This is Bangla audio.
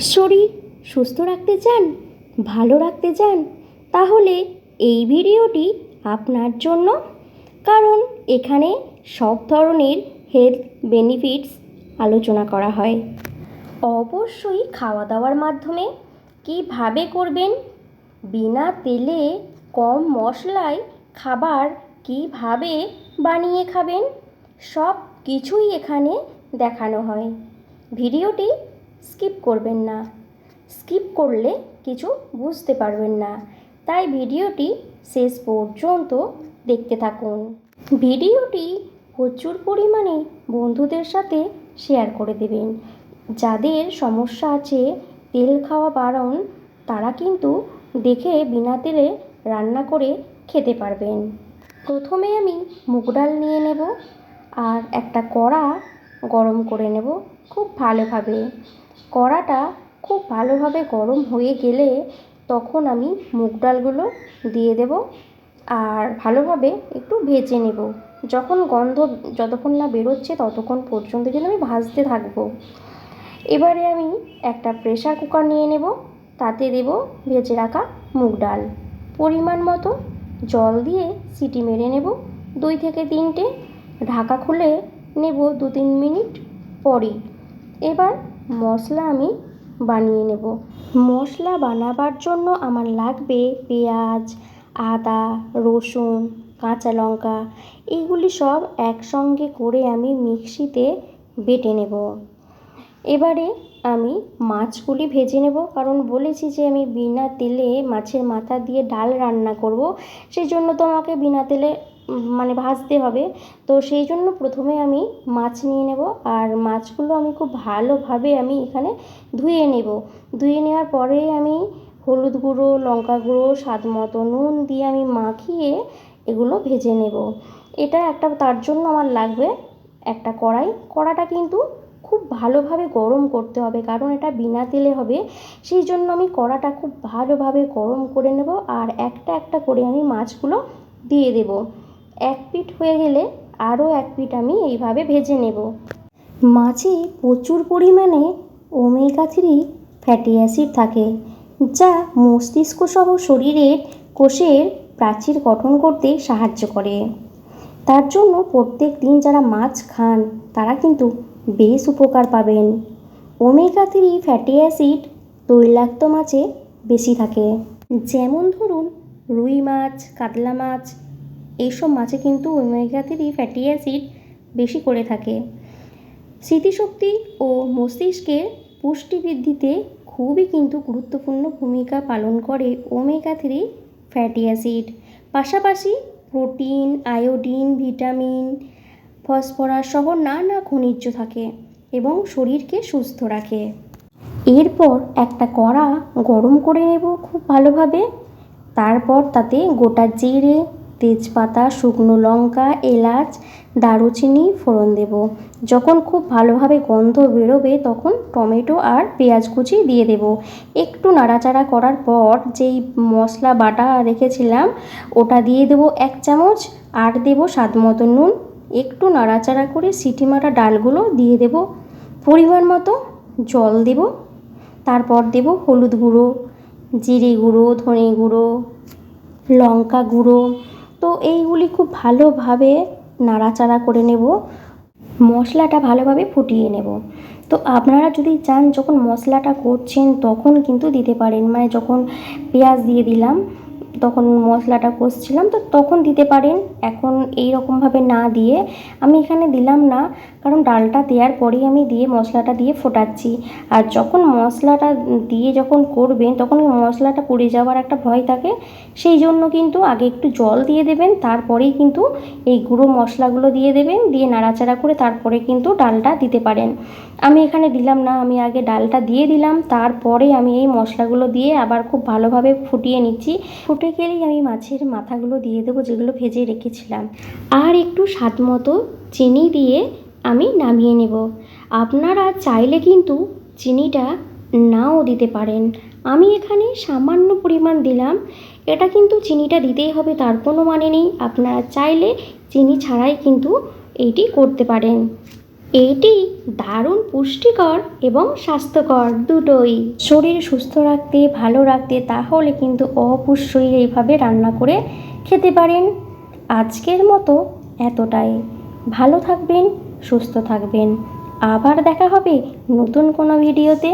শরীর সুস্থ রাখতে চান, ভালো রাখতে চান, তাহলে এই ভিডিওটি আপনার জন্য। কারণ এখানে সব ধরনের হেলথ বেনিফিটস আলোচনা করা হয়। অবশ্যই খাওয়া দাওয়ার মাধ্যমে কীভাবে করবেন? বিনা তেলে কম মশলায় খাবার কীভাবে বানিয়ে খাবেন? সব কিছুই এখানে দেখানো হয়। ভিডিওটি স্কিপ করবেন না। স্কিপ করলে কিছু বুঝতে পারবেন না। তাই ভিডিওটি শেষ পর্যন্ত দেখতে থাকুন। ভিডিওটি প্রচুর পরিমাণে বন্ধুদের সাথে শেয়ার করে দেবেন। যাদের সমস্যা আছে, তেল খাওয়া বারণ, তারা কিন্তু দেখে বিনা তেলে রান্না করে খেতে পারবেন। প্রথমে আমি মুগ ডাল নিয়ে নেব আর একটা কড়া গরম করে নেব খুব ভালোভাবে। কড়াটা খুব ভালোভাবে গরম হয়ে গেলে তখন আমি মুগ ডালগুলো দিয়ে দেব আর ভালোভাবে একটু ভেজে নেব। যখন গন্ধ যতক্ষণ না বেরোচ্ছে ততক্ষণ পর্যন্ত কিন্তু আমি ভাজতে থাকব। এবারে আমি একটা প্রেশার কুকার নিয়ে নেব, তাতে দেব ভেজে রাখা মুগ ডাল। পরিমাণ মতো জল দিয়ে সিটি মেরে নেব। দুই থেকে তিনটে ঢাকা খুলে নেব দু তিন মিনিট পরই। এবার মশলা আমি বানিয়ে নেব। মশলা বানাবার জন্য আমার লাগবে পেঁয়াজ, আদা, রসুন, কাঁচা লঙ্কা এইগুলি সব একসঙ্গে করে আমি মিক্সিতে বেটে নেব। এবারে আমি মাছগুলি ভেজে নেব, কারণ বলেছি যে আমি বিনা তেলে মাছের মাথা দিয়ে ডাল রান্না করব সেই জন্য তো আমাকে বিনা তেলে মানে ভাজতে হবে। তো সেই জন্য প্রথমে আমি মাছ নিয়ে নেব আর মাছগুলো আমি খুব ভালোভাবে আমি এখানে ধুয়ে নেব। ধুয়ে নেওয়ার পরে আমি হলুদ গুঁড়ো, লঙ্কা গুঁড়ো, স্বাদ মতো নুন দিয়ে আমি মাখিয়ে এগুলো ভেজে নেব। এটা একটা তার জন্য আমার লাগবে একটা কড়াই। কড়াটা কিন্তু খুব ভালোভাবে গরম করতে হবে কারণ এটা বিনা তেলে হবে। সেই জন্য আমি কড়াটা খুব ভালোভাবে গরম করে নেব আর একটা একটা করে আমি মাছগুলো দিয়ে দেব। এক পিঠ হয়ে গেলে আরও এক পিঠ আমি এইভাবে ভেজে নেব। মাছে প্রচুর পরিমাণে ওমেগা থ্রি ফ্যাটি অ্যাসিড থাকে, যা মস্তিষ্ক সহ শরীরের কোষের প্রাচীর গঠন করতে সাহায্য করে। তার জন্য প্রত্যেক দিন যারা মাছ খান, তারা কিন্তু বেশ উপকার পাবেন। ওমেগা থ্রি ফ্যাটি অ্যাসিড তৈলাক্ত মাছে বেশি থাকে। যেমন ধরুন, রুই মাছ, কাতলা মাছ এইসব মাছে কিন্তু ওমেগা থ্রি ফ্যাটি অ্যাসিড বেশি করে থাকে। স্মৃতিশক্তি ও মস্তিষ্কের পুষ্টি বৃদ্ধিতে খুবই কিন্তু গুরুত্বপূর্ণ ভূমিকা পালন করে ওমেগা থ্রি ফ্যাটি অ্যাসিড পাশাপাশি প্রোটিন, আয়োডিন, ভিটামিন, ফসফরাস সহ নানা খনিজ থাকে এবং শরীরকে সুস্থ রাখে। এরপর একটা কড়া গরম করে নেব খুব ভালোভাবে। তারপর তাতে গোটা জিরে তেজপাতা, শুকনো লঙ্কা, এলাচ, দারুচিনি, ফোড়ন দেব। যখন খুব ভালোভাবে গন্ধ বেরোবে তখন টমেটো আর পেঁয়াজ কুচি দিয়ে দেব। একটু নাড়াচাড়া করার পর যেই মশলা বাটা রেখেছিলাম, ওটা দিয়ে দেব এক চামচ। আর দেব স্বাদ মতো নুন। একটু নাড়াচাড়া করে সিটি মারা ডালগুলো দিয়ে দেব। পরিমাণ মতো জল দেব। তারপর দেব হলুদ গুঁড়ো, জিরে গুঁড়ো, ধনে গুঁড়ো, লঙ্কা গুঁড়ো তো এইগুলি খুব ভালোভাবে নাড়াচাড়া করে নেব। মশলাটা ভালোভাবে ফুটিয়ে নেব। তো আপনারা যদি চান যখন মশলাটা করছেন তখন কিন্তু দিতে পারেন। মানে যখন পেঁয়াজ দিয়ে দিলাম তখন মশলাটা কষছিলাম, তো তখন দিতে পারেন। এখন এই রকমভাবে না দিয়ে আমি এখানে দিলাম না, কারণ ডালটা দেওয়ার পরেই আমি দিয়ে মশলাটা দিয়ে ফোটাচ্ছি। আর যখন মশলাটা দিয়ে যখন করবেন, তখন মশলাটা পুড়ে যাওয়ার একটা ভয় থাকে। সেই জন্য কিন্তু আগে একটু জল দিয়ে দেবেন, তারপরেই কিন্তু এই গুঁড়ো মশলাগুলো দিয়ে দেবেন, দিয়ে নাড়াচাড়া করে তারপরে কিন্তু ডালটা দিতে পারেন। আমি এখানে দিলাম না, আমি আগে ডালটা দিয়ে দিলাম, তারপরে আমি এই মশলাগুলো দিয়ে আবার খুব ভালোভাবে ফুটিয়ে নিচ্ছি। ফুটে গেলেই আমি মাছের মাথাগুলো দিয়ে দেবো যেগুলো ভেজে রেখেছিলাম। আর একটু স্বাদ মতো চিনি দিয়ে আমি নামিয়ে নেব। আপনারা চাইলে কিন্তু চিনিটা নাও দিতে পারেন। আমি এখানে সামান্য পরিমাণ দিলাম। এটা কিন্তু চিনিটা দিতেই হবে, তার কোনো মানে নেই। আপনারা চাইলে চিনি ছাড়াই কিন্তু এইটি করতে পারেন। এইটি দারুণ পুষ্টিকর এবং স্বাস্থ্যকর দুটোই। শরীর সুস্থ রাখতে, ভালো রাখতে তাহলে কিন্তু অবশ্যই এইভাবে রান্না করে খেতে পারেন। আজকের মতো এতটাই। ভালো থাকবেন, সুস্থ থাকবেন। আবার দেখা হবে নতুন কোনো ভিডিওতে।